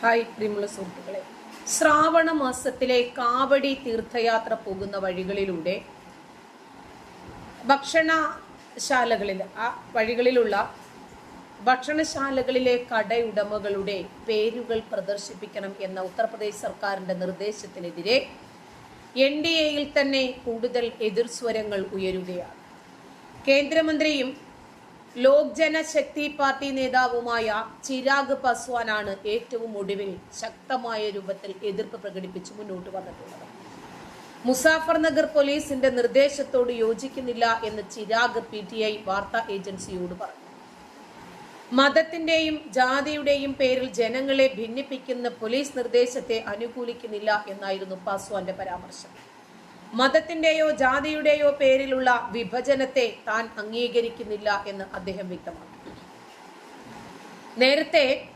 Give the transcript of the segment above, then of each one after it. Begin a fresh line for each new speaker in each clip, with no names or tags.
Hi പ്രിയമുള്ള സുഹൃത്തുക്കളെ. ശ്രാവണ മാസത്തിലെ കാവടി തീർത്ഥയാത്ര പോകുന്ന വഴികളിലൂടെ ഭക്ഷണശാലകളിൽ ആ വഴികളിലുള്ള ഭക്ഷണശാലകളിലെ കടയുടമകളുടെ പേരുകൾ പ്രദർശിപ്പിക്കണം എന്ന ഉത്തർപ്രദേശ് സർക്കാരിന്റെ നിർദ്ദേശത്തിനെതിരെ എൻ ഡി എയിൽ തന്നെ കൂടുതൽ എതിർസ്വരങ്ങൾ ഉയരുകയാണ്. കേന്ദ്രമന്ത്രിയും ലോക് ജനശക്തി പാർട്ടി നേതാവുമായ ചിരാഗ് പസ്വാനാണ് ഏറ്റവും ഒടുവിൽ ശക്തമായ രൂപത്തിൽ എതിർപ്പ് പ്രകടിപ്പിച്ച് മുന്നോട്ട് വന്നിട്ടുള്ളത്. മുസാഫർ നഗർ പോലീസിന്റെ നിർദ്ദേശത്തോട് യോജിക്കുന്നില്ല എന്ന് ചിരാഗ് പി ടി ഐ വാർത്താ ഏജൻസിയോട് പറഞ്ഞു. മതത്തിന്റെയും ജാതിയുടെയും പേരിൽ ജനങ്ങളെ ഭിന്നിപ്പിക്കുന്ന പോലീസ് നിർദ്ദേശത്തെ അനുകൂലിക്കുന്നില്ല എന്നായിരുന്നു പാസ്വാന്റെ പരാമർശം. മതത്തിന്റെയോ ജാതിയുടെയോ പേരിലുള്ള വിഭജനത്തെ താൻ അംഗീകരിക്കുന്നില്ല എന്ന് അദ്ദേഹം വ്യക്തമാക്കി. നേരത്തെ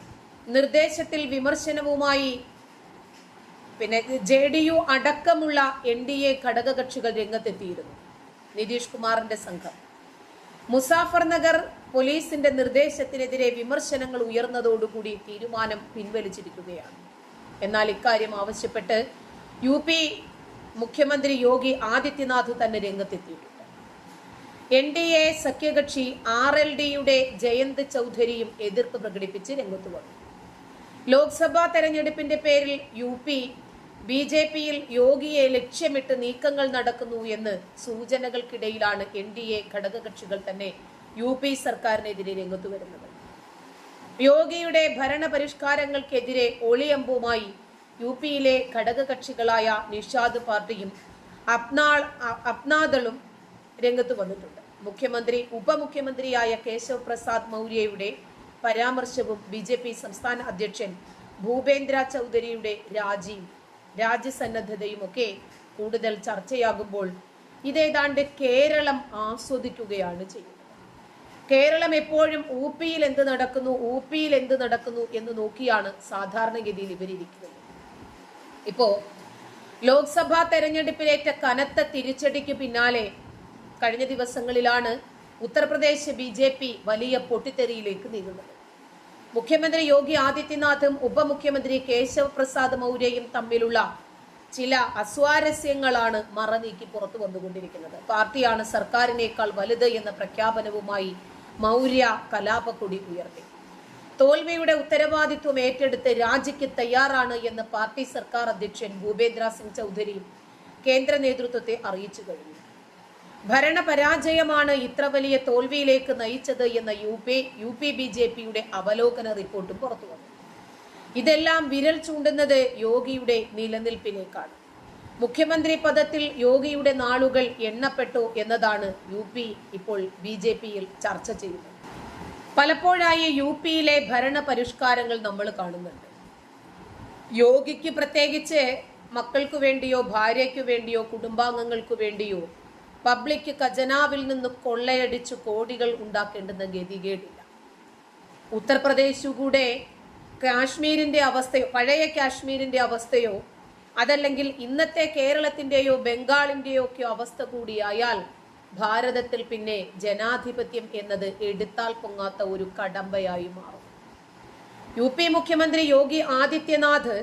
നിർദ്ദേശത്തിൽ വിമർശനവുമായി പിന്നെ ജെ ഡി യു അടക്കമുള്ള എൻ ഡി എ ഘടകകക്ഷികൾ രംഗത്തെത്തിയിരുന്നു. നിതീഷ് കുമാറിന്റെ സംഘം. മുസാഫർ നഗർ പോലീസിന്റെ നിർദ്ദേശത്തിനെതിരെ വിമർശനങ്ങൾ ഉയർന്നതോടുകൂടി തീരുമാനം പിൻവലിച്ചിരിക്കുകയാണ്. എന്നാൽ ഇക്കാര്യം ആവശ്യപ്പെട്ട് യു പി മുഖ്യമന്ത്രി യോഗി ആദിത്യനാഥ് തന്നെ രംഗത്തെത്തിയിട്ടുണ്ട് എൻ ഡി എ സഖ്യകക്ഷി ആർ എൽ ഡിയുടെ ജയന്ത് ചൗധരിയും എതിർപ്പ് പ്രകടിപ്പിച്ച് രംഗത്ത് വന്നു. ലോക്സഭാ തെരഞ്ഞെടുപ്പിന്റെ പേരിൽ യു പി ബി ജെ പിയിൽ യോഗിയെ ലക്ഷ്യമിട്ട് നീക്കങ്ങൾ നടക്കുന്നു എന്ന് സൂചനകൾക്കിടയിലാണ് എൻ ഡി എ ഘടകകക്ഷികൾ തന്നെ യു പി സർക്കാരിനെതിരെ രംഗത്തു വരുന്നത്. യോഗിയുടെ ഭരണപരിഷ്കാരങ്ങൾക്കെതിരെ ഒളിയമ്പുമായി യു പിയിലെ ഘടകകക്ഷികളായ നിഷാദ് പാർട്ടിയും അപ്നാൾ അപ്നാദളും രംഗത്ത് വന്നിട്ടുണ്ട്. മുഖ്യമന്ത്രി ഉപമുഖ്യമന്ത്രിയായ കേശവ് പ്രസാദ് മൗര്യയുടെ പരാമർശവും ബി ജെ പി സംസ്ഥാന അധ്യക്ഷൻ ഭൂപേന്ദ്ര ചൗധരിയുടെ രാജിയും രാജ്യസന്നദ്ധതയും ഒക്കെ കൂടുതൽ ചർച്ചയാകുമ്പോൾ ഇതേതാണ്ട് കേരളം ആസ്വദിക്കുകയാണ് ചെയ്യുന്നത്. കേരളം എപ്പോഴും ഊപ്പിയിൽ എന്ത് നടക്കുന്നു ഊപ്പിയിൽ എന്ത് നടക്കുന്നു എന്ന് നോക്കിയാണ് സാധാരണഗതിയിൽ ഇവരിയ്ക്കുന്നത് ഇപ്പോ ലോക്സഭാ തെരഞ്ഞെടുപ്പിലേറ്റ കനത്ത തിരിച്ചടിക്ക് പിന്നാലെ കഴിഞ്ഞ ദിവസങ്ങളിലാണ് ഉത്തർപ്രദേശ് ബി ജെ പി വലിയ പൊട്ടിത്തെറിയിലേക്ക് നീങ്ങുന്നത്. മുഖ്യമന്ത്രി യോഗി ആദിത്യനാഥും ഉപമുഖ്യമന്ത്രി കേശവ് പ്രസാദ് മൗര്യയും തമ്മിലുള്ള ചില അസ്വാരസ്യങ്ങളാണ് മറനീക്കി പുറത്തു വന്നുകൊണ്ടിരിക്കുന്നത്. പാർട്ടിയാണ് സർക്കാരിനേക്കാൾ വലുത് എന്ന പ്രഖ്യാപനവുമായി മൗര്യ കലാപക്കൊടി ഉയർത്തി. തോൽവിയുടെ ഉത്തരവാദിത്വം ഏറ്റെടുത്ത് രാജിക്ക് തയ്യാറാണ് എന്ന് പാർട്ടി സർക്കാർ അധ്യക്ഷൻ ഭൂപേന്ദ്ര സിംഗ് ചൗധരി കേന്ദ്ര നേതൃത്വത്തെ അറിയിച്ചു കഴിഞ്ഞു. ഭരണപരാജയമാണ് ഇത്ര വലിയ തോൽവിയിലേക്ക് നയിച്ചത് എന്ന U P U P B J പിയുടെ അവലോകന റിപ്പോർട്ടും പുറത്തു വന്നു. ഇതെല്ലാം വിരൽ ചൂണ്ടുന്നത് യോഗിയുടെ നിലനിൽപ്പിലേക്കാണ് മുഖ്യമന്ത്രി പദത്തിൽ യോഗിയുടെ നാളുകൾ എണ്ണപ്പെട്ടു എന്നതാണ് യു ഇപ്പോൾ ബി ചർച്ച ചെയ്യുന്നത്. പലപ്പോഴായി യു പിയിലെ ഭരണ പരിഷ്കാരങ്ങൾ നമ്മൾ കാണുന്നുണ്ട്. യോഗിക്ക് പ്രത്യേകിച്ച് മക്കൾക്ക് വേണ്ടിയോ ഭാര്യയ്ക്കു വേണ്ടിയോ കുടുംബാംഗങ്ങൾക്കു വേണ്ടിയോ പബ്ലിക് ഖജനാവിൽ നിന്ന് കൊള്ളയടിച്ച് കോടികൾ ഉണ്ടാക്കേണ്ടുന്ന ഗതികേടില്ല. ഉത്തർപ്രദേശ് കൂടെ കാശ്മീരിന്റെ അവസ്ഥയോ പഴയ കാശ്മീരിന്റെ അവസ്ഥയോ അതല്ലെങ്കിൽ ഇന്നത്തെ കേരളത്തിന്റെയോ ബംഗാളിന്റെയോ ഒക്കെ അവസ്ഥ കൂടിയായാൽ ഭാരതത്തിൽ പിന്നെ ജനാധിപത്യം എന്നത് എടുത്താൽ പൊങ്ങാത്ത ഒരു കടമ്പയായി മാറും. യു പി മുഖ്യമന്ത്രി യോഗി ആദിത്യനാഥ്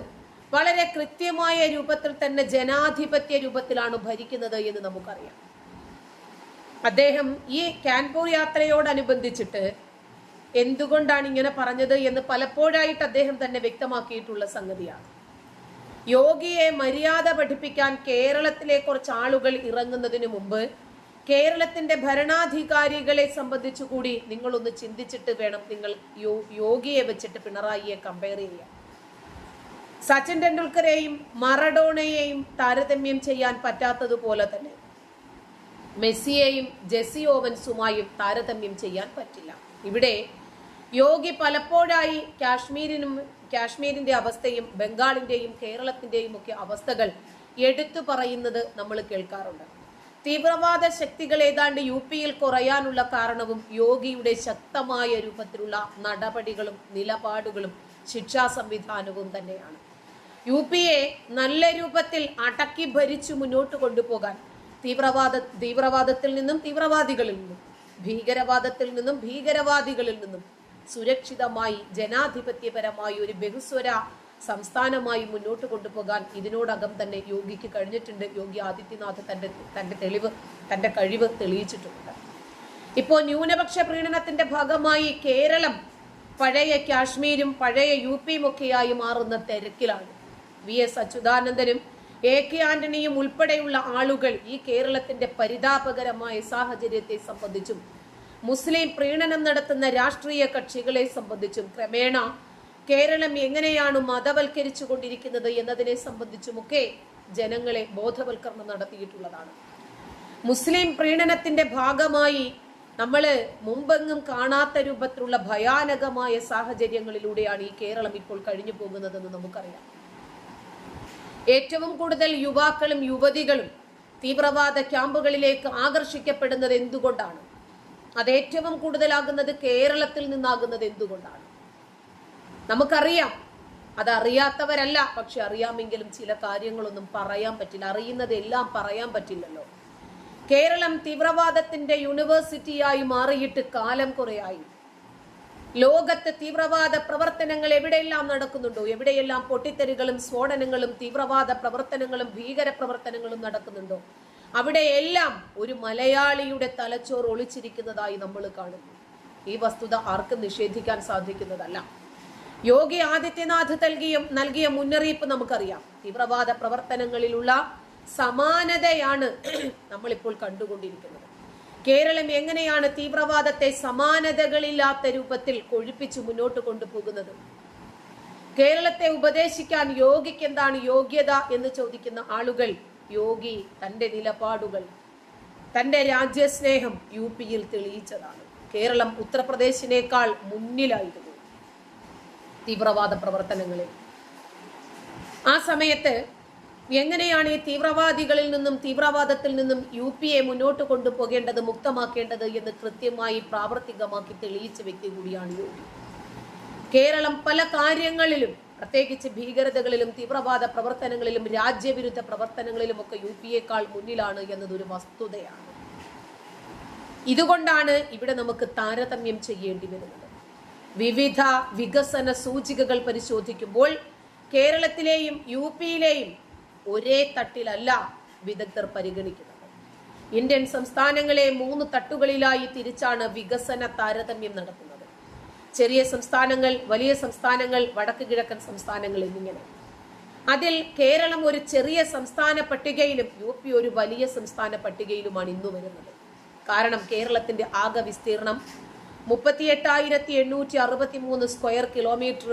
വളരെ കൃത്യമായ രൂപത്തിൽ തന്നെ ജനാധിപത്യ രൂപത്തിലാണ് ഭരിക്കുന്നത് എന്ന് നമുക്കറിയാം. അദ്ദേഹം ഈ കാൻപൂർ യാത്രയോടനുബന്ധിച്ചിട്ട് എന്തുകൊണ്ടാണ് ഇങ്ങനെ പറഞ്ഞത് എന്ന് പലപ്പോഴായിട്ട് അദ്ദേഹം തന്നെ വ്യക്തമാക്കിയിട്ടുള്ള സംഗതിയാണ്. യോഗിയെ മര്യാദ പഠിപ്പിക്കാൻ കേരളത്തിലെ കുറച്ച് ആളുകൾ ഇറങ്ങുന്നതിന് മുമ്പ് കേരളത്തിന്റെ ഭരണാധികാരികളെ സംബന്ധിച്ചു കൂടി നിങ്ങളൊന്ന് ചിന്തിച്ചിട്ട് വേണം നിങ്ങൾ യോഗിയെ വെച്ചിട്ട് പിണറായിയെ കമ്പയർ ചെയ്യാൻ. സച്ചിൻ ടെണ്ടുൽക്കറെയും മറഡോണയെയും താരതമ്യം ചെയ്യാൻ പറ്റാത്തതുപോലെ തന്നെ മെസ്സിയെയും ജെസി ഓവൻസുമായും താരതമ്യം ചെയ്യാൻ പറ്റില്ല. ഇവിടെ യോഗി പലപ്പോഴായി കാശ്മീരിനും കാശ്മീരിന്റെ അവസ്ഥയും ബംഗാളിന്റെയും കേരളത്തിന്റെയും ഒക്കെ അവസ്ഥകൾ എടുത്തു പറയുന്നത് നമ്മൾ കേൾക്കാറുണ്ട്. തീവ്രവാദ ശക്തികൾ ഏതാണ്ട് യു പിയിൽ കുറയാനുള്ള കാരണവും യോഗിയുടെ ശക്തമായ രൂപത്തിലുള്ള നടപടികളും നിലപാടുകളും ശിക്ഷാ സംവിധാനവും തന്നെയാണ്. യു പിയെ നല്ല രൂപത്തിൽ അടക്കി ഭരിച്ചു മുന്നോട്ട് കൊണ്ടുപോകാൻ തീവ്രവാദ തീവ്രവാദത്തിൽ നിന്നും തീവ്രവാദികളിൽ നിന്നും ഭീകരവാദത്തിൽ നിന്നും ഭീകരവാദികളിൽ നിന്നും സുരക്ഷിതമായി ജനാധിപത്യപരമായി ഒരു ബഹുസ്വര സംസ്ഥാനമായി മുന്നോട്ട് കൊണ്ടുപോകാൻ ഇതിനോടകം തന്നെ യോഗിക്ക് കഴിഞ്ഞിട്ടുണ്ട്. യോഗി ആദിത്യനാഥ് തന്റെ തന്റെ തെളിവ് തന്റെ കഴിവ് തെളിയിച്ചിട്ടുണ്ട്. ഇപ്പോൾ ന്യൂനപക്ഷ പ്രീണനത്തിന്റെ ഭാഗമായി കേരളം പഴയ കാശ്മീരും പഴയ യു പിയും ഒക്കെയായി മാറുന്ന തിരക്കിലാണ്. വി എസ് അച്യുതാനന്ദനും എ കെ ആന്റണിയും ഉൾപ്പെടെയുള്ള ആളുകൾ ഈ കേരളത്തിന്റെ പരിതാപകരമായ സാഹചര്യത്തെ സംബന്ധിച്ചും മുസ്ലിം പ്രീണനം നടത്തുന്ന രാഷ്ട്രീയ കക്ഷികളെ സംബന്ധിച്ചും ക്രമേണ കേരളം എങ്ങനെയാണ് മതവൽക്കരിച്ചു കൊണ്ടിരിക്കുന്നത് എന്നതിനെ സംബന്ധിച്ചുമൊക്കെ ജനങ്ങളെ ബോധവൽക്കരണം നടത്തിയിട്ടുള്ളതാണ്. മുസ്ലിം പ്രീണനത്തിന്റെ ഭാഗമായി നമ്മൾ മുമ്പെങ്ങും കാണാത്ത രൂപത്തിലുള്ള ഭയാനകമായ സാഹചര്യങ്ങളിലൂടെയാണ് ഈ കേരളം ഇപ്പോൾ കഴിഞ്ഞു പോകുന്നതെന്ന് നമുക്കറിയാം. ഏറ്റവും കൂടുതൽ യുവാക്കളും യുവതികളും തീവ്രവാദ ക്യാമ്പുകളിലേക്ക് ആകർഷിക്കപ്പെടുന്നത് എന്തുകൊണ്ടാണ്? അത് ഏറ്റവും കൂടുതലാകുന്നത് കേരളത്തിൽ നിന്നാകുന്നത് എന്തുകൊണ്ടാണ്? നമുക്കറിയാം. അത് അറിയാത്തവരല്ല പക്ഷെ അറിയാമെങ്കിലും ചില കാര്യങ്ങളൊന്നും പറയാൻ പറ്റില്ല. അറിയുന്നതെല്ലാം പറയാൻ പറ്റില്ലല്ലോ. കേരളം തീവ്രവാദത്തിന്റെ യൂണിവേഴ്സിറ്റിയായി മാറിയിട്ട് കാലം കുറയായി. ലോകത്ത് തീവ്രവാദ പ്രവർത്തനങ്ങൾ എവിടെയെല്ലാം നടക്കുന്നുണ്ടോ? എവിടെയെല്ലാം പൊട്ടിത്തെറികളും സ്ഫോടനങ്ങളും തീവ്രവാദ പ്രവർത്തനങ്ങളും ഭീകര പ്രവർത്തനങ്ങളും നടക്കുന്നുണ്ടോ? അവിടെയെല്ലാം ഒരു മലയാളിയുടെ തലച്ചോർ ഒളിച്ചിരിക്കുന്നതായി നമ്മൾ കാണുന്നു. ഈ വസ്തുത ആർക്കും നിഷേധിക്കാൻ സാധിക്കുന്നതല്ല. യോഗി ആദിത്യനാഥ് നൽകിയ നൽകിയ മുന്നറിയിപ്പ് നമുക്കറിയാം. തീവ്രവാദ പ്രവർത്തനങ്ങളിലുള്ള സമാനതയാണ് നമ്മളിപ്പോൾ കണ്ടുകൊണ്ടിരിക്കുന്നത്. കേരളം എങ്ങനെയാണ് തീവ്രവാദത്തെ സമാനതകളില്ലാത്ത രൂപത്തിൽ കൊഴിപ്പിച്ച് മുന്നോട്ട് കൊണ്ടുപോകുന്നത്? കേരളത്തെ ഉപദേശിക്കാൻ യോഗിക്ക് എന്താണ് യോഗ്യത എന്ന് ചോദിക്കുന്ന ആളുകൾ യോഗി തന്റെ നിലപാടുകൾ തന്റെ രാജ്യസ്നേഹം യു പിയിൽ തെളിയിച്ചതാണ്. കേരളം ഉത്തർപ്രദേശിനേക്കാൾ മുന്നിലായിരുന്നു. തീവ്രവാദ പ്രവർത്തനങ്ങളിൽ. ആ സമയത്ത് എങ്ങനെയാണ് ഈ തീവ്രവാദികളിൽ നിന്നും തീവ്രവാദത്തിൽ നിന്നും യു പി എ മുന്നോട്ട് കൊണ്ടുപോകേണ്ടത് മുക്തമാക്കേണ്ടത് എന്ന് കൃത്യമായി പ്രാവർത്തികമാക്കി തെളിയിച്ച വ്യക്തി കൂടിയാണ് യോഗി കേരളം പല കാര്യങ്ങളിലും പ്രത്യേകിച്ച് ഭീകരതകളിലും തീവ്രവാദ പ്രവർത്തനങ്ങളിലും രാജ്യവിരുദ്ധ പ്രവർത്തനങ്ങളിലും ഒക്കെ യു പി എക്കാൾ മുന്നിലാണ് എന്നതൊരു വസ്തുതയാണ്. ഇതുകൊണ്ടാണ് ഇവിടെ നമുക്ക് താരതമ്യം ചെയ്യേണ്ടി വരുന്നത്. വിവിധ വികസന സൂചികകൾ പരിശോധിക്കുമ്പോൾ കേരളത്തിലെയും യു പിയിലെയും ഒരേ തട്ടിലല്ല വിദഗ്ധർ പരിഗണിക്കുന്നത്. ഇന്ത്യൻ സംസ്ഥാനങ്ങളെ മൂന്ന് തട്ടുകളിലായി തിരിച്ചാണ് വികസന താരതമ്യം നടത്തുന്നത്. ചെറിയ സംസ്ഥാനങ്ങൾ വലിയ സംസ്ഥാനങ്ങൾ വടക്ക് കിഴക്കൻ സംസ്ഥാനങ്ങൾ എന്നിങ്ങനെ. അതിൽ കേരളം ഒരു ചെറിയ സംസ്ഥാന പട്ടികയിലും യു പി ഒരു വലിയ സംസ്ഥാന പട്ടികയിലുമാണ് ഇന്നു വരുന്നത്. കാരണം കേരളത്തിന്റെ ആകെ വിസ്തീർണം മുപ്പത്തി എട്ടായിരത്തി എണ്ണൂറ്റി അറുപത്തി മൂന്ന് സ്ക്വയർ കിലോമീറ്റർ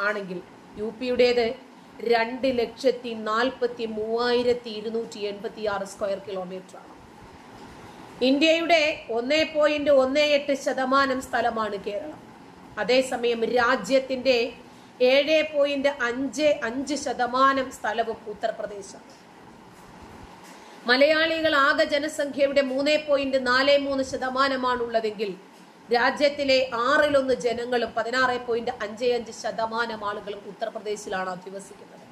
ആണെങ്കിൽ യു പിയുടേത് രണ്ട് ലക്ഷത്തി നാൽപ്പത്തി മൂവായിരത്തി ഇരുന്നൂറ്റി എൺപത്തി ആറ് സ്ക്വയർ കിലോമീറ്റർ ആണ്. ഇന്ത്യയുടെ ഒന്നേ പോയിന്റ് ഒന്നേ എട്ട് ശതമാനം സ്ഥലമാണ് കേരളം. അതേസമയം രാജ്യത്തിന്റെ ഏഴ് പോയിന്റ് അഞ്ച് അഞ്ച് ശതമാനം സ്ഥലവും ഉത്തർപ്രദേശാണ്. മലയാളികൾ ആകെ ജനസംഖ്യയുടെ മൂന്ന് പോയിന്റ് നാല് മൂന്ന് ശതമാനമാണുള്ളതെങ്കിൽ രാജ്യത്തിലെ ആറിലൊന്ന് ജനങ്ങളും പതിനാറ് പോയിന്റ് അഞ്ച് അഞ്ച് ശതമാനം ആളുകളും ഉത്തർപ്രദേശിലാണ് അധിവസിക്കുന്നത്.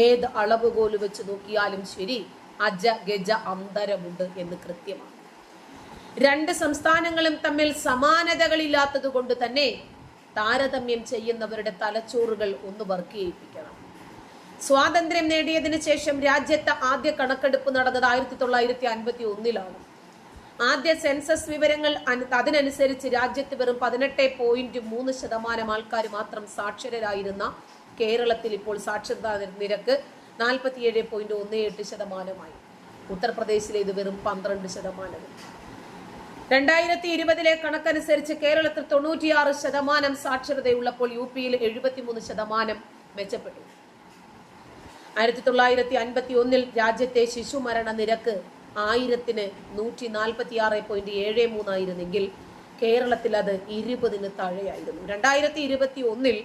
ഏത് അളവുകോൽ വെച്ച് നോക്കിയാലും ശരി അജ ഗജ അന്തരമുണ്ട് എന്ന് കൃത്യമാണ്. രണ്ട് സംസ്ഥാനങ്ങളും തമ്മിൽ സമാനതകളില്ലാത്തത് കൊണ്ട് തന്നെ താരതമ്യം ചെയ്യുന്നവരുടെ തലച്ചോറുകൾ ഒന്ന് വർക്ക് ചെയ്യിപ്പിക്കണം സ്വാതന്ത്ര്യം നേടിയതിനു ശേഷം രാജ്യത്ത് ആദ്യ കണക്കെടുപ്പ് നടന്നത് ആയിരത്തി തൊള്ളായിരത്തി അൻപത്തി ഒന്നിലാണ്. ആദ്യ സെൻസസ് വിവരങ്ങൾ അതിനനുസരിച്ച് രാജ്യത്ത് വെറും പതിനെട്ട് പോയിന്റ് മൂന്ന് ശതമാനം ആൾക്കാർ മാത്രം സാക്ഷരരായിരുന്ന കേരളത്തിൽ ഇപ്പോൾ സാക്ഷരതാ നിരക്ക് നാൽപ്പത്തിയേഴ് പോയിന്റ് ഒന്ന് എട്ട് ശതമാനമായി. ഉത്തർപ്രദേശിലെ ഇത് വെറും പന്ത്രണ്ട് ശതമാനവും രണ്ടായിരത്തി ഇരുപതിലെ കണക്കനുസരിച്ച് കേരളത്തിൽ തൊണ്ണൂറ്റിയാറ് ശതമാനം സാക്ഷരതയുള്ളപ്പോൾ യു പിയിൽ എഴുപത്തിമൂന്ന് ശതമാനം മെച്ചപ്പെട്ടു. ആയിരത്തി തൊള്ളായിരത്തി അൻപത്തി ഒന്നിൽ രാജ്യത്തെ ശിശുമരണ നിരക്ക് ആയിരത്തിന് നൂറ്റി നാൽപ്പത്തി ആറ് പോയിന്റ് ഏഴ് മൂന്നായിരുന്നെങ്കിൽ കേരളത്തിൽ അത് ഇരുപതിന് താഴെയായിരുന്നു. രണ്ടായിരത്തി ഇരുപത്തി ഒന്നിൽ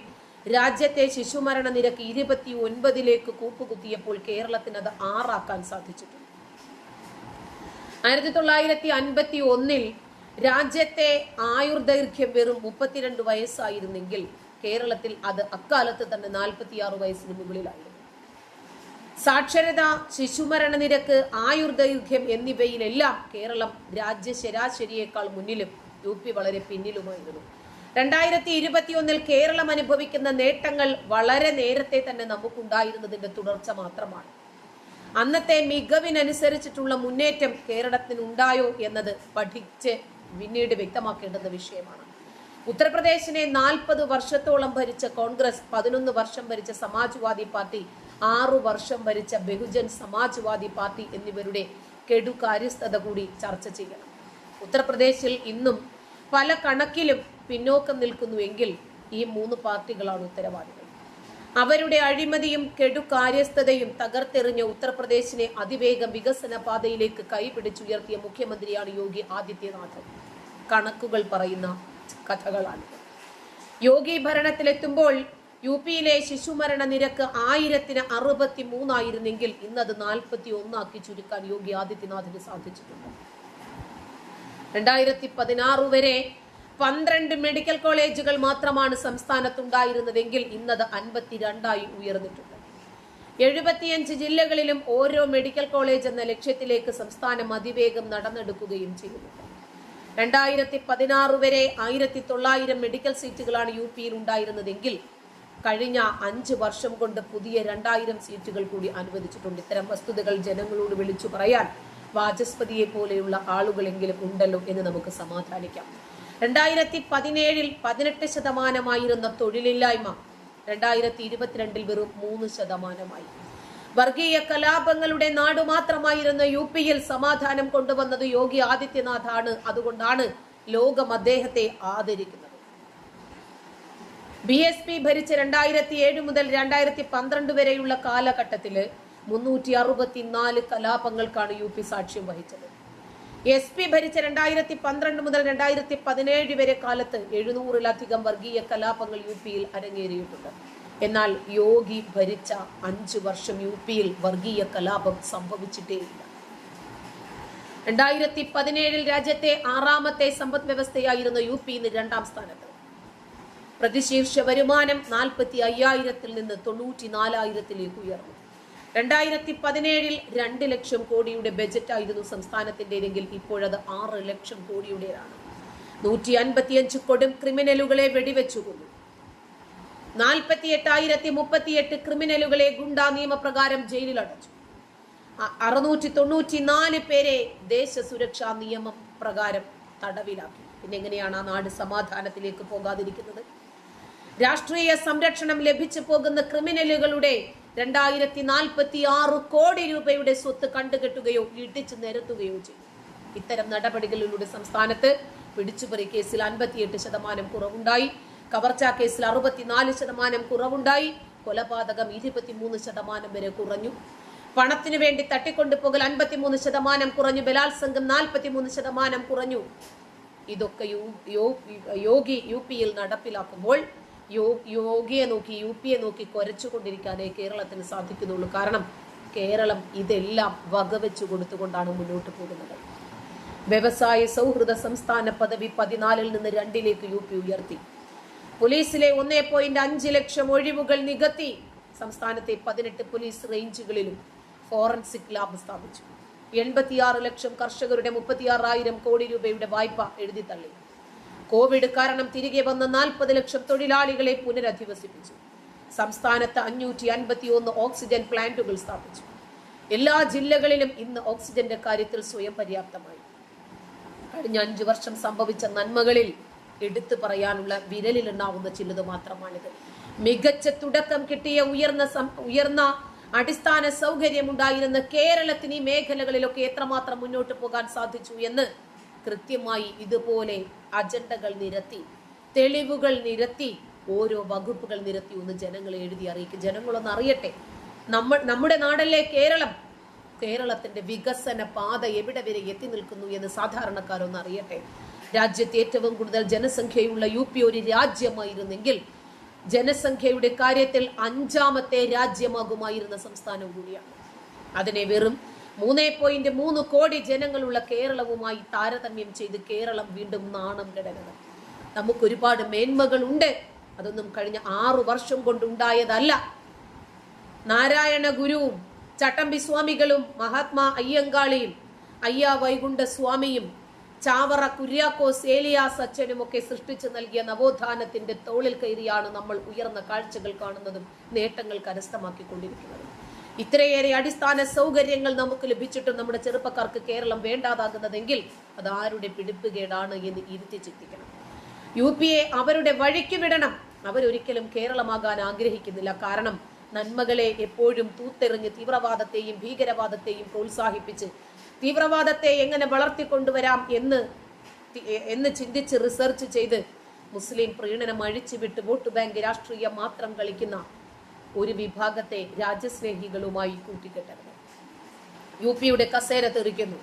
രാജ്യത്തെ ശിശുമരണ നിരക്ക് ഇരുപത്തി ഒൻപതിലേക്ക് കൂപ്പുകുത്തിയപ്പോൾ കേരളത്തിന് അത് ആറാക്കാൻ സാധിച്ചിട്ടുണ്ട്. ആയിരത്തി തൊള്ളായിരത്തി അൻപത്തി ഒന്നിൽ രാജ്യത്തെ ആയുർദൈർഘ്യം വെറും മുപ്പത്തിരണ്ട് വയസ്സായിരുന്നെങ്കിൽ കേരളത്തിൽ അത് അക്കാലത്ത് തന്നെ നാൽപ്പത്തിയാറ് വയസ്സിന് മുകളിലായിരുന്നു. സാക്ഷരത ശിശുമരണ നിരക്ക് ആയുർദൈർഘ്യം എന്നിവയിലെല്ലാം കേരളം രാജ്യ ശരാശരിയേക്കാൾ മുന്നിലും യു പി വളരെ പിന്നിലുമായിരുന്നു. രണ്ടായിരത്തി ഇരുപത്തിയൊന്നിൽ കേരളം അനുഭവിക്കുന്ന നേട്ടങ്ങൾ വളരെ നേരത്തെ തന്നെ നമുക്കുണ്ടായിരുന്നതിന്റെ തുടർച്ച മാത്രമാണ്. അന്നത്തെ മികവിനനുസരിച്ചിട്ടുള്ള മുന്നേറ്റം കേരളത്തിന് ഉണ്ടായോ എന്നത് പഠിച്ച് പിന്നീട് വ്യക്തമാക്കേണ്ടുന്ന വിഷയമാണ്. ഉത്തർപ്രദേശിനെ നാൽപ്പത് വർഷത്തോളം ഭരിച്ച കോൺഗ്രസ് പതിനൊന്ന് വർഷം ഭരിച്ച സമാജ്വാദി പാർട്ടി ആറു വർഷം ഭരിച്ച ബഹുജൻ സമാജ്വാദി പാർട്ടി എന്നിവരുടെ കെടുകാര്യസ്ഥത കൂടി ചർച്ച ചെയ്യണം. ഉത്തർപ്രദേശിൽ ഇന്നും പല കണക്കിലും പിന്നോക്കം നിൽക്കുന്നുവെങ്കിൽ ഈ മൂന്ന് പാർട്ടികളാണ് ഉത്തരവാദികൾ. അവരുടെ അഴിമതിയും കെടുകാര്യസ്ഥതയും തകർത്തെറിഞ്ഞ ഉത്തർപ്രദേശിനെ അതിവേഗം വികസന പാതയിലേക്ക് കൈപിടിച്ചുയർത്തിയ മുഖ്യമന്ത്രിയാണ് യോഗി ആദിത്യനാഥ് കണക്കുകൾ പറയുന്ന കഥകളാണ് യോഗി ഭരണത്തിലെത്തുമ്പോൾ യു പിയിലെ ശിശുമരണ നിരക്ക് ആയിരത്തിന് അറുപത്തി മൂന്നായിരുന്നെങ്കിൽ ഇന്നത് നാൽപ്പത്തി ഒന്നാക്കി ചുരുക്കാൻ യോഗി ആദിത്യനാഥിന് സാധിച്ചിട്ടുണ്ട്. രണ്ടായിരത്തി പതിനാറ് വരെ പന്ത്രണ്ട് മെഡിക്കൽ കോളേജുകൾ മാത്രമാണ് സംസ്ഥാനത്തുണ്ടായിരുന്നതെങ്കിൽ ഇന്നത് അൻപത്തിരണ്ടായി ഉയർന്നിട്ടുണ്ട്. എഴുപത്തിയഞ്ച് ജില്ലകളിലും ഓരോ മെഡിക്കൽ കോളേജ് എന്ന ലക്ഷ്യത്തിലേക്ക് സംസ്ഥാനം അതിവേഗം നടന്നെടുക്കുകയും ചെയ്യുന്നുണ്ട് രണ്ടായിരത്തി പതിനാറ് വരെ ആയിരത്തി തൊള്ളായിരം മെഡിക്കൽ സീറ്റുകളാണ് യു പിയിൽ ഉണ്ടായിരുന്നതെങ്കിൽ കഴിഞ്ഞ അഞ്ച് വർഷം കൊണ്ട് പുതിയ രണ്ടായിരം സീറ്റുകൾ കൂടി അനുവദിച്ചിട്ടുണ്ട്. ഇത്തരം വസ്തുതകൾ ജനങ്ങളോട് വിളിച്ചു പറയാൻ വാചസ്പതിയെ പോലെയുള്ള ആളുകളെങ്കിലും ഉണ്ടല്ലോ എന്ന് നമുക്ക് സമാധാനിക്കാം. രണ്ടായിരത്തി പതിനേഴിൽ പതിനെട്ട് ശതമാനമായിരുന്ന തൊഴിലില്ലായ്മ രണ്ടായിരത്തി ഇരുപത്തിരണ്ടിൽ വെറും മൂന്ന് ശതമാനമായി. വർഗീയ കലാപങ്ങളുടെ നാട് മാത്രമായിരുന്ന യു പിയിൽ സമാധാനം കൊണ്ടുവന്നത് യോഗി ആദിത്യനാഥാണ്. അതുകൊണ്ടാണ് ലോകം അദ്ദേഹത്തെ ആദരിക്കുന്നത്. ബി എസ് പി ഭരിച്ച രണ്ടായിരത്തി ഏഴ് മുതൽ രണ്ടായിരത്തി പന്ത്രണ്ട് വരെയുള്ള കാലഘട്ടത്തിൽ മുന്നൂറ്റി അറുപത്തിനാല് കലാപങ്ങൾക്കാണ് യു പി സാക്ഷ്യം വഹിച്ചത്. എസ് പി ഭരിച്ച രണ്ടായിരത്തി പന്ത്രണ്ട് മുതൽ രണ്ടായിരത്തി പതിനേഴ് വരെ കാലത്ത് എഴുന്നൂറിലധികം വർഗീയ കലാപങ്ങൾ യു പിയിൽ അരങ്ങേറിയിട്ടുണ്ട്. എന്നാൽ യോഗി ഭരിച്ച അഞ്ചു വർഷം യു പിയിൽ വർഗീയ കലാപം സംഭവിച്ചിട്ടേയില്ല. രണ്ടായിരത്തി പതിനേഴിൽ രാജ്യത്തെ ആറാമത്തെ സമ്പദ് വ്യവസ്ഥയായിരുന്ന യു പി ഇന്ന് രണ്ടാം സ്ഥാനത്ത്. പ്രതിശീർഷ വരുമാനം നാൽപ്പത്തി അയ്യായിരത്തിൽ നിന്ന് തൊണ്ണൂറ്റി നാലായിരത്തിലേക്ക് ഉയർന്നു. രണ്ടായിരത്തി പതിനേഴിൽ രണ്ട് ലക്ഷം കോടിയുടെ ബജറ്റായിരുന്നു സംസ്ഥാനത്തിന്റെതെങ്കിൽ ഇപ്പോഴത് ആറ് ലക്ഷം കോടിയുടേതാണ്. നൂറ്റി അൻപത്തിയഞ്ച് കൊടും ക്രിമിനലുകളെ വെടിവെച്ചു കൊന്നു നാൽപ്പത്തി എട്ടായിരത്തി മുപ്പത്തിയെട്ട് ക്രിമിനലുകളെ ഗുണ്ടാ നിയമപ്രകാരം ജയിലിൽ അടച്ചു അറുന്നൂറ്റി തൊണ്ണൂറ്റി നാല് പേരെ ദേശ സുരക്ഷാ നിയമം പ്രകാരം തടവിലാക്കി. പിന്നെ എങ്ങനെയാണ് ആ നാട് സമാധാനത്തിലേക്ക് പോകാതിരിക്കുന്നത്? രാഷ്ട്രീയ സംരക്ഷണം ലഭിച്ചു പോകുന്ന ക്രിമിനലുകളുടെ രണ്ടായിരത്തി നാൽപ്പത്തി ആറ് കോടി രൂപയുടെ സ്വത്ത് കണ്ടുകെട്ടുകയോ ഇടിച്ചു നിരത്തുകയോ ചെയ്തു. ഇത്തരം നടപടികളിലൂടെ സംസ്ഥാനത്ത് പിടിച്ചുപറി കേസിൽ അൻപത്തിയെട്ട് ശതമാനം കുറവുണ്ടായി. കവർച്ചാ കേസിൽ അറുപത്തിനാല് ശതമാനം കുറവുണ്ടായി. കൊലപാതകം ഇരുപത്തിമൂന്ന് ശതമാനം വരെ കുറഞ്ഞു. പണത്തിനു വേണ്ടി തട്ടിക്കൊണ്ടുപോകൽ അൻപത്തിമൂന്ന് ശതമാനം കുറഞ്ഞു. ബലാത്സംഗം നാൽപ്പത്തിമൂന്ന് ശതമാനം കുറഞ്ഞു. ഇതൊക്കെ യോഗി യു പിയിൽ നടപ്പിലാക്കുമ്പോൾ യോ യോഗിയെ നോക്കി യു പിയെ നോക്കി കുരച്ചുകൊണ്ടിരിക്കാനേ കേരളത്തിന് സാധിക്കുന്നുള്ളൂ. കാരണം കേരളം ഇതെല്ലാം വകവെച്ചു കൊടുത്തുകൊണ്ടാണ് മുന്നോട്ട് പോകുന്നത്. വ്യവസായ സൗഹൃദ സംസ്ഥാന പദവി പതിനാലിൽ നിന്ന് രണ്ടിലേക്ക് യു പി ഉയർത്തി. പോലീസിലെ ഒന്നേ പോയിന്റ് അഞ്ച് ലക്ഷം ഒഴിവുകൾ നികത്തി. സംസ്ഥാനത്തെ പതിനെട്ട് പോലീസ് റേഞ്ചുകളിലും ഫോറൻസിക് ലാബ് സ്ഥാപിച്ചു. എൺപത്തിയാറ് ലക്ഷം കർഷകരുടെ മുപ്പത്തിയാറായിരം കോടി രൂപയുടെ വായ്പ എഴുതിത്തള്ളി. കോവിഡ് കാരണം തിരികെ വന്ന നാൽപ്പത് ലക്ഷം തൊഴിലാളികളെ പുനരധിവസിപ്പിച്ചു. സംസ്ഥാനത്ത് അഞ്ഞൂറ്റി അൻപത്തി ഒന്ന് ഓക്സിജൻ പ്ലാന്റുകൾ സ്ഥാപിച്ചു. എല്ലാ ജില്ലകളിലും ഇന്ന് ഓക്സിജന്റെ കാര്യത്തിൽ സ്വയം പര്യാപ്തമായി. കഴിഞ്ഞ അഞ്ചു വർഷം സംഭവിച്ച നന്മകളിൽ എടുത്തു പറയാനുള്ള വിരലിലുണ്ടാവുന്ന ചിലത് മാത്രമാണിത്. മികച്ച തുടക്കം കിട്ടിയ ഉയർന്ന ഉയർന്ന അടിസ്ഥാന സൗകര്യമുണ്ടായിരുന്ന കേരളത്തിന് ഈ മേഖലകളിലൊക്കെ എത്രമാത്രം മുന്നോട്ട് പോകാൻ സാധിച്ചു എന്ന് കൃത്യമായി ഇതുപോലെ അജണ്ടകൾ നിരത്തി തെളിവുകൾ നിരത്തി ഓരോ വകുപ്പുകൾ നിരത്തി ഒന്ന് ജനങ്ങളെ എഴുതി അറിയിക്കും. ജനങ്ങളൊന്ന് അറിയട്ടെ. നമ്മൾ നമ്മുടെ നാടല്ലേ കേരളം? കേരളത്തിന്റെ വികസന പാത എവിടെ വരെ എത്തി നിൽക്കുന്നു എന്ന് സാധാരണക്കാരൊന്ന് അറിയട്ടെ. രാജ്യത്ത് ഏറ്റവും കൂടുതൽ ജനസംഖ്യയുള്ള യു പി ഒരു രാജ്യമായിരുന്നെങ്കിൽ ജനസംഖ്യയുടെ കാര്യത്തിൽ അഞ്ചാമത്തെ രാജ്യമാകുമായിരുന്ന സംസ്ഥാനം കൂടിയാണ്. അതിനെ വെറും മൂന്നേ പോയിന്റ് മൂന്ന് കോടി ജനങ്ങളുള്ള കേരളവുമായി താരതമ്യം ചെയ്ത് കേരളം വീണ്ടും നാണം കിടന്നത് നമുക്ക് ഒരുപാട് മേന്മകളുണ്ട്. അതൊന്നും കഴിഞ്ഞ ആറു വർഷം കൊണ്ടുണ്ടായതല്ല. നാരായണ ഗുരുവും ചട്ടമ്പി സ്വാമികളും മഹാത്മാ അയ്യങ്കാളിയും അയ്യ വൈകുണ്ഠ സ്വാമിയും ചാവറ കുര്യാക്കോസ് ഏലിയാസ് അച്ഛനുമൊക്കെ സൃഷ്ടിച്ചു നൽകിയ നവോത്ഥാനത്തിന്റെ തോളിൽ കയറിയാണ് നമ്മൾ ഉയർന്ന കാഴ്ചകൾ കാണുന്നതും നേട്ടങ്ങൾ കരസ്ഥമാക്കിക്കൊണ്ടിരിക്കുന്നതും. ഇത്രയേറെ അടിസ്ഥാന സൗകര്യങ്ങൾ നമുക്ക് ലഭിച്ചിട്ടും നമ്മുടെ ചെറുപ്പക്കാർക്ക് കേരളം വേണ്ടാതാകുന്നതെങ്കിൽ അത് ആരുടെ പിടിപ്പുകേടാണ് എന്ന് ഇരുത്തി ചിന്തിക്കണം. യു പി എ അവരുടെ വഴിക്ക് വിടണം. അവരൊരിക്കലും കേരളമാകാൻ ആഗ്രഹിക്കുന്നില്ല. കാരണം നന്മകളെ എപ്പോഴും തൂത്തെറിഞ്ഞ് തീവ്രവാദത്തെയും ഭീകരവാദത്തെയും പ്രോത്സാഹിപ്പിച്ച് തീവ്രവാദത്തെ എങ്ങനെ വളർത്തിക്കൊണ്ടുവരാം എന്ന് എന്ന് ചിന്തിച്ച് റിസർച്ച് ചെയ്ത് മുസ്ലിം പ്രീണനം അഴിച്ചുവിട്ട് വോട്ട് ബാങ്ക് രാഷ്ട്രീയം മാത്രം കളിക്കുന്ന ഒരു വിഭാഗത്തെ രാജ്യസ്നേഹികളുമായി കൂട്ടിക്കെട്ടരുത്. യു പിയുടെ കസേര തെറിക്കുന്നു.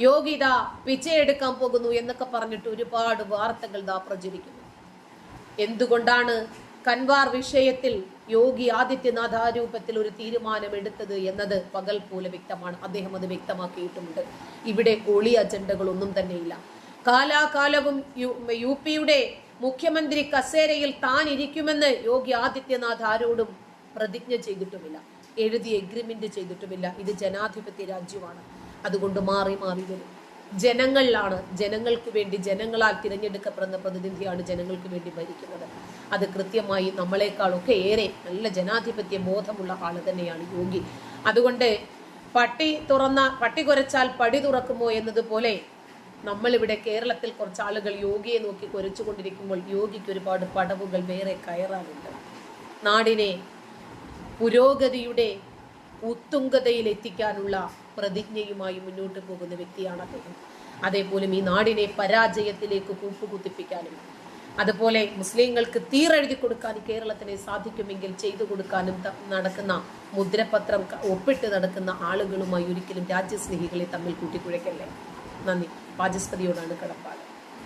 യോഗ്യത പിച്ചയെടുക്കാൻ പോകുന്നു എന്നൊക്കെ പറഞ്ഞിട്ട് ഒരുപാട് വാർത്തകൾ ദാ പ്രചരിക്കുന്നു. എന്തുകൊണ്ടാണ് കൻവാർ വിഷയത്തിൽ യോഗി ആദിത്യനാഥ് ആ രൂപത്തിൽ ഒരു തീരുമാനമെടുത്തത് എന്നത് പകൽ പോലെ വ്യക്തമാണ്. അദ്ദേഹം അത് വ്യക്തമാക്കിയിട്ടുമുണ്ട്. ഇവിടെ ഒളി അജണ്ടകളൊന്നും തന്നെയില്ല. കാലാകാലവും യു പിയുടെ മുഖ്യമന്ത്രി കസേരയിൽ താൻ ഇരിക്കുമെന്ന് യോഗി ആദിത്യനാഥ് ആരോടും പ്രതിജ്ഞ ചെയ്തിട്ടുമില്ല. എഴുതി എഗ്രിമെന്റ് ചെയ്തിട്ടുമില്ല. ഇത് ജനാധിപത്യ രാജ്യമാണ്. അതുകൊണ്ട് മാറി മാറി വരും. ജനങ്ങളിലാണ് ജനങ്ങൾക്ക് വേണ്ടി ജനങ്ങളാൽ തിരഞ്ഞെടുക്കപ്പെടുന്ന പ്രതിനിധിയാണ് ജനങ്ങൾക്ക് വേണ്ടി ഭരിക്കുന്നത്. അത് കൃത്യമായി നമ്മളെക്കാളൊക്കെ ഏറെ നല്ല ജനാധിപത്യ ബോധമുള്ള ആൾ തന്നെയാണ് യോഗി. അതുകൊണ്ട് പട്ടി തുറന്ന പട്ടി കുരച്ചാൽ പടി തുറക്കുമോ എന്നതുപോലെ നമ്മളിവിടെ കേരളത്തിൽ കുറച്ച് ആളുകൾ യോഗിയെ നോക്കി കുരച്ചുകൊണ്ടിരിക്കുമ്പോൾ യോഗിക്ക് ഒരുപാട് പടവുകൾ വേറെ കയറാനുണ്ട്. നാടിനെ പുരോഗതിയുടെ ഉത്തുംഗതയിൽ എത്തിക്കാനുള്ള പ്രതിജ്ഞയുമായി മുന്നോട്ട് പോകുന്ന വ്യക്തിയാണ് അദ്ദേഹം. അതേപോലെ ഈ നാടിനെ പരാജയത്തിലേക്ക് കൂപ്പുകുത്തിപ്പിക്കാനും അതുപോലെ മുസ്ലിങ്ങൾക്ക് തീരെഴുതി കൊടുക്കാനും കേരളത്തിനെ സാധിക്കുമെങ്കിൽ ചെയ്തു കൊടുക്കാനും നടക്കുന്ന മുദ്രപത്രം ഒപ്പിട്ട് നടക്കുന്ന ആളുകളുമായി ഒരിക്കലും രാജ്യസ്നേഹികളെ തമ്മിൽ കൂട്ടിക്കുഴയ്ക്കല്ലേ? നന്ദി. വാചസ്പതിയോടാണ് കടപ്പാട്.